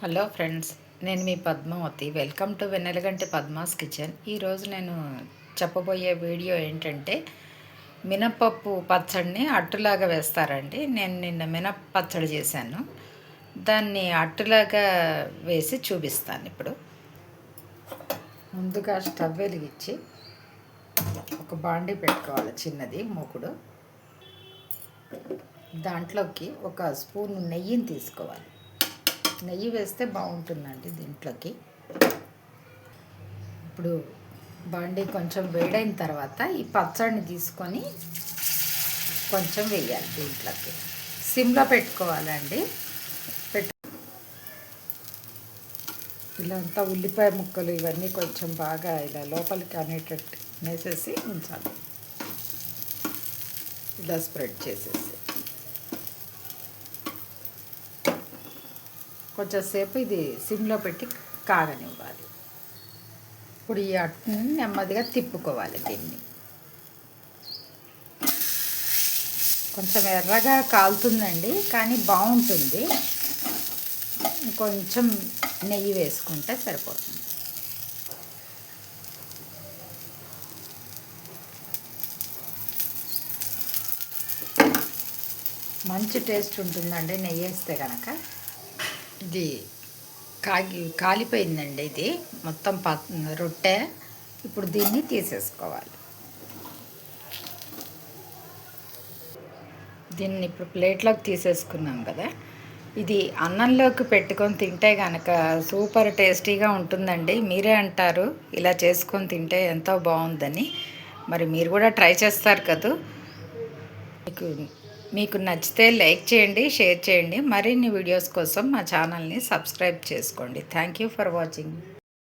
Hello friends నేను మీ Padmavathi. Welcome to Vennelaganti Padma's kitchen. ఈరోజు నేను చెప్పబోయే వీడియో ఏంటంటే మినపప్పు పచ్చడిని అట్టులాగా వేస్తారండి. నేను నిన్న మినప పచ్చడి చేశాను. దాన్ని అట్టులాగా వేసి చూపిస్తాను ఇప్పుడు. ముందుగా స్టవ్ వెలిగించి ఒక బాండి పెట్టుకోవాలి చిన్నది మూకుడు. దాంట్లోకి ఒక స్పూన్ నెయ్యిని తీసుకోవాలి. నెయ్యి వేస్తే బాగుంటుందండి దీంట్లోకి. ఇప్పుడు బండి కొంచెం వేడైన తర్వాత ఈ పచ్చడిని తీసుకొని కొంచెం వేయాలి దీంట్లోకి. సిమ్లో పెట్టుకోవాలండి. పెట్టు. ఇలా అంతా ఉల్లిపాయ ముక్కలు ఇవన్నీ కొంచెం బాగా ఇలా లోపలికి అనేటట్టు వేసేసి ఉంచాలి. ఇలా స్ప్రెడ్ చేసేసి. కొంచెంసేపు ఇది సిమ్లో పెట్టి కాగనివ్వాలి ఇప్పుడు ఈ అట్టుని నెమ్మదిగా తిప్పుకోవాలి దీన్ని. కొంచెం ఎర్రగా కాలుతుందండి కానీ బాగుంటుంది. కొంచెం నెయ్యి వేసుకుంటే సరిపోతుంది. మంచి టేస్ట్ ఉంటుందండి నెయ్యి వేస్తే కనుక ఇది కాగి కాలిపోయిందండి ఇది. మొత్తం ప రొట్టె. ఇప్పుడు దీన్ని తీసేసుకోవాలి. దీన్ని ఇప్పుడు ప్లేట్లోకి తీసేసుకున్నాం కదా. ఇది అన్నంలోకి పెట్టుకొని తింటే కనుక సూపర్ టేస్టీగా ఉంటుందండి. మీరే అంటారు ఇలా చేసుకొని తింటే ఎంతో బాగుందని. మరి మీరు కూడా ట్రై చేస్తారు కదా? మీకు మీకు నచ్చితే లైక్ చేయండి షేర్ చేయండి. మరిన్ని వీడియోస్ కోసం మా ఛానల్ని సబ్స్క్రైబ్ చేసుకోండి. Thank you for watching